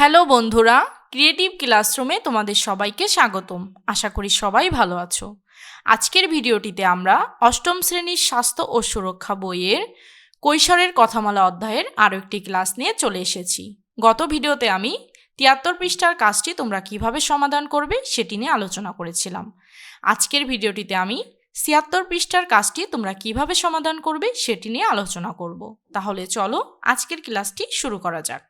Hello বন্ধুরা creative ক্লাসরুমে তোমাদের সবাইকে স্বাগতম। আশা করি সবাই ভালো আছো। আজকের ভিডিওটিতে আমরা অষ্টম শ্রেণির স্বাস্থ্য ও সুরক্ষা বইয়ের কৈশোরের কথামালা অধ্যায়ের আরও একটি ক্লাস নিয়ে চলে এসেছি। গত ভিডিওতে আমি তিয়াত্তর পৃষ্ঠার কাজটি তোমরা কীভাবে সমাধান করবে সেটি নিয়ে আলোচনা করেছিলাম। আজকের ভিডিওটিতে আমি ছিয়াত্তর পৃষ্ঠার কাজটি তোমরা কীভাবে সমাধান করবে সেটি নিয়ে আলোচনা করব। তাহলে চলো আজকের ক্লাসটি শুরু করা যাক।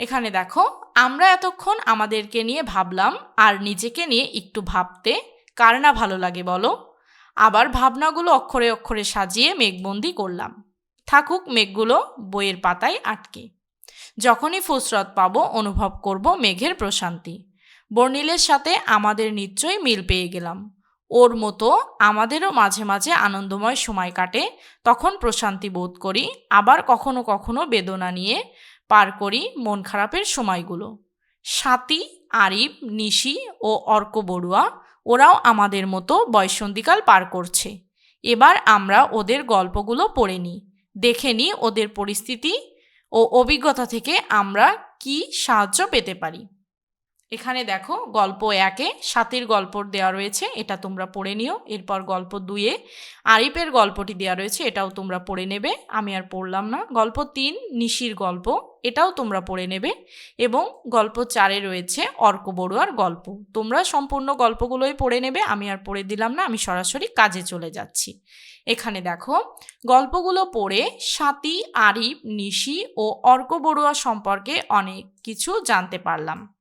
এখানে দেখো, আমরা এতক্ষণ আমাদেরকে নিয়ে ভাবলাম আর নিজেকে নিয়ে একটু ভাবতে কার না ভালো লাগে বলো? আবার ভাবনাগুলো অক্ষরে অক্ষরে সাজিয়ে মেঘবন্দি করলাম। থাকুক মেঘগুলো বইয়ের পাতায় আটকে। যখনই ফুসরত পাবো, অনুভব করব মেঘের প্রশান্তি। বর্ণিলের সাথে আমাদের নিশ্চয়ই মিল পেয়ে গেলাম। ওর মতো আমাদেরও মাঝে মাঝে আনন্দময় সময় কাটে, তখন প্রশান্তি বোধ করি, আবার কখনো কখনো বেদনা নিয়ে পার করি মন খারাপের সময়গুলো। সাতি, আরিফ, নিশি ও অর্ক বড়ুয়া, ওরাও আমাদের মতো বয়সন্ধিকাল পার করছে। এবার আমরা ওদের গল্পগুলো পড়ে নিই। দেখে নিই ওদের পরিস্থিতি ও অভিজ্ঞতা থেকে আমরা কি সাহায্য পেতে পারি। এখানে দেখো গল্প একে সাথীর গল্প দেওয়া রয়েছে, এটা তোমরা পড়ে নিও। এরপর গল্প দুয়ে আরিফের গল্পটি দেওয়া রয়েছে, এটাও তোমরা পড়ে নেবে। আমি আর পড়লাম না। গল্প তিন, নিশির গল্প, এটাও তোমরা পড়ে নেবে। এবং গল্প চারে রয়েছে অর্ক বড়ুয়ার গল্প। তোমরা সম্পূর্ণ গল্পগুলোই পড়ে নেবে, আমি আর পড়ে দিলাম না, আমি সরাসরি কাজে চলে যাচ্ছি। এখানে দেখো, গল্পগুলো পড়ে সাথী আরিফ, নিশি ও অর্ক বড়ুয়া সম্পর্কে অনেক কিছু জানতে পারলাম।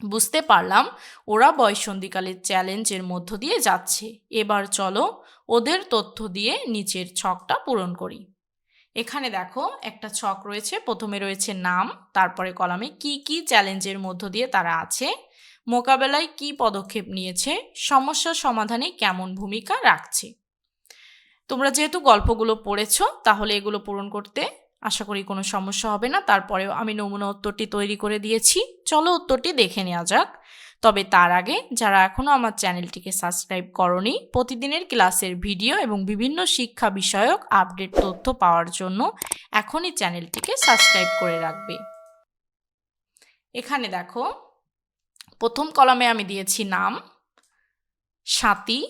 বুঝতে পারলাম, ওরা বয়সন্ধিকালের চ্যালেঞ্জের মধ্য দিয়ে যাচ্ছে। এবার চলো ওদের তথ্য দিয়ে নিচের ছকটা পূরণ করি। এখানে দেখো, একটা ছক রয়েছে, প্রথমে রয়েছে নাম, তারপরে কলামে কি কি চ্যালেঞ্জের মধ্য দিয়ে তারা আছে, মোকাবেলায় কি পদক্ষেপ নিয়েছে, সমস্যা সমাধানে কেমন ভূমিকা রাখছে। তোমরা যেহেতু গল্পগুলো পড়েছো, তাহলে এগুলো পূরণ করতে আশা করি কোনো সমস্যা হবে না। তারপরেও আমি নমুনা উত্তরটি তৈরি করে দিয়েছি। চলো উত্তরটি দেখে নেওয়া যাক। তবে তার আগে যারা এখনও আমার চ্যানেলটিকে সাবস্ক্রাইব করনি, প্রতিদিনের ক্লাসের ভিডিও এবং বিভিন্ন শিক্ষা বিষয়ক আপডেট তথ্য পাওয়ার জন্য এখনই চ্যানেলটিকে সাবস্ক্রাইব করে রাখবে। এখানে দেখো, প্রথম কলামে আমি দিয়েছি নাম, সাথী,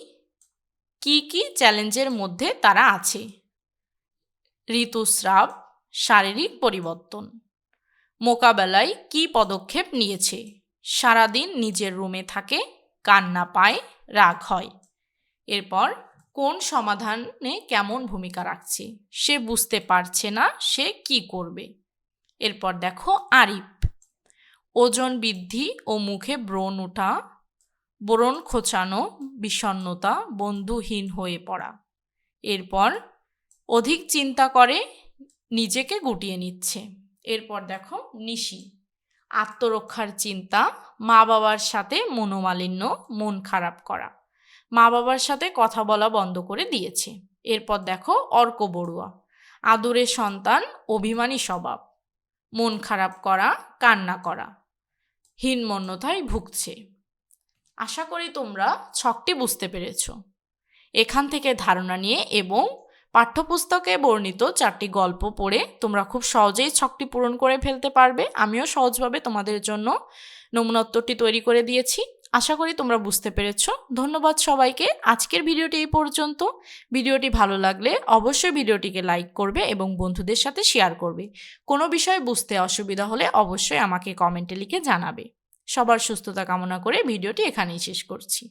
কি কি চ্যালেঞ্জের মধ্যে তারা আছে? ঋতুস্রাব শারীরিক পরিবর্তন। মোকাবেলায় কি পদক্ষেপ নিয়েছে? সারাদিন নিজের রুমে থাকে, কান্না পায়, রাগ হয়। এরপর কোন সমাধানে কেমন ভূমিকা রাখছে? সে বুঝতে পারছে না সে কি করবে। এরপর দেখো আরিফ। ওজন বৃদ্ধি ও মুখে ব্রণ ওঠা, ব্রণ খোঁচানো বিষণ্নতা বন্ধুহীন হয়ে পড়া। এরপর অধিক চিন্তা করে নিজেকে গুটিয়ে নিচ্ছে। এরপর দেখো নিশি। আত্মরক্ষার চিন্তা মা বাবার সাথে মনোমালিন্য, মন খারাপ করা। মা বাবার সাথে কথা বলা বন্ধ করে দিয়েছে। এরপর দেখো অর্ক বড়ুয়া। আদরের সন্তান, অভিমানী স্বভাব। মন খারাপ করা, কান্না করা। হীনমন্যতায় ভুগছে। আশা করি তোমরা ছকটি বুঝতে পেরেছ। এখান থেকে ধারণা নিয়ে এবং পাঠ্যপুস্তকে বর্ণিত চারটি গল্প পড়ে তোমরা খুব সহজেই ছকটি পূরণ করে ফেলতে পারবে। আমিও সহজভাবে তোমাদের জন্য নমুনোত্তরটি তৈরি করে দিয়েছি। আশা করি তোমরা বুঝতে পেরেছ। ধন্যবাদ সবাইকে। আজকের ভিডিওটি এই পর্যন্ত। ভিডিওটি ভালো লাগলে অবশ্যই ভিডিওটিকে লাইক করবে এবং বন্ধুদের সাথে শেয়ার করবে। কোনো বিষয় বুঝতে অসুবিধা হলে অবশ্যই আমাকে কমেন্টে লিখে জানাবে। সবার সুস্থতা কামনা করে ভিডিওটি এখানেই শেষ করছি।